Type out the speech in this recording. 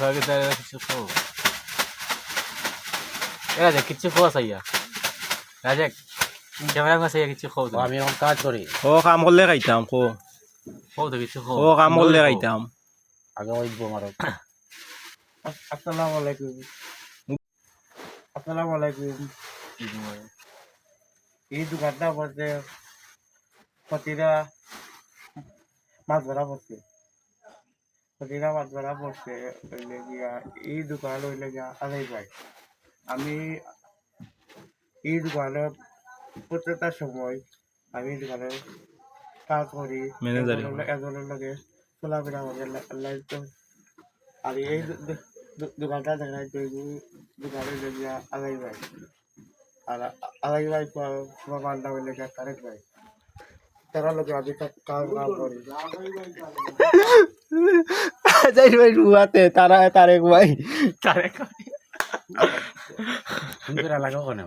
তার কিছু খাও এ রাজা কিছু খাওয়া চাইয়া রাজা ক্যামেরা কাছে কিছু খাও আমি এখন কাজ করি ও কাম করলে খাইতাম কো খাও তো কিছু খাও ও কাম করলে খাইতাম আগে ওই আমার আসসালামু আলাইকুম আসসালামু আলাইকুম এই দোকানটা বলতে প্রতিটা মাছ ধরা পড়ছে পড়ছে হইলে গিয়া এই দোকান হইলে গিয়া আদাই ভাই আমি এই দোকানে প্রত্যেকটা সময় আমি দোকানে কাজ করি এজনের লগে- চলাফেরা করে লাইফ আর এই দোকানটা দেখাই তো দোকানে হইলে গিয়া আদাই ভাই আর আদাই ভাই মালটা হইলে গিয়া কারেক ভাই তারা লোকে আমি কা- কাম কাম করি যাই ভাই রুয়াতে তারা তারেক ভাই তারে সুন্দর লাগাও কেন।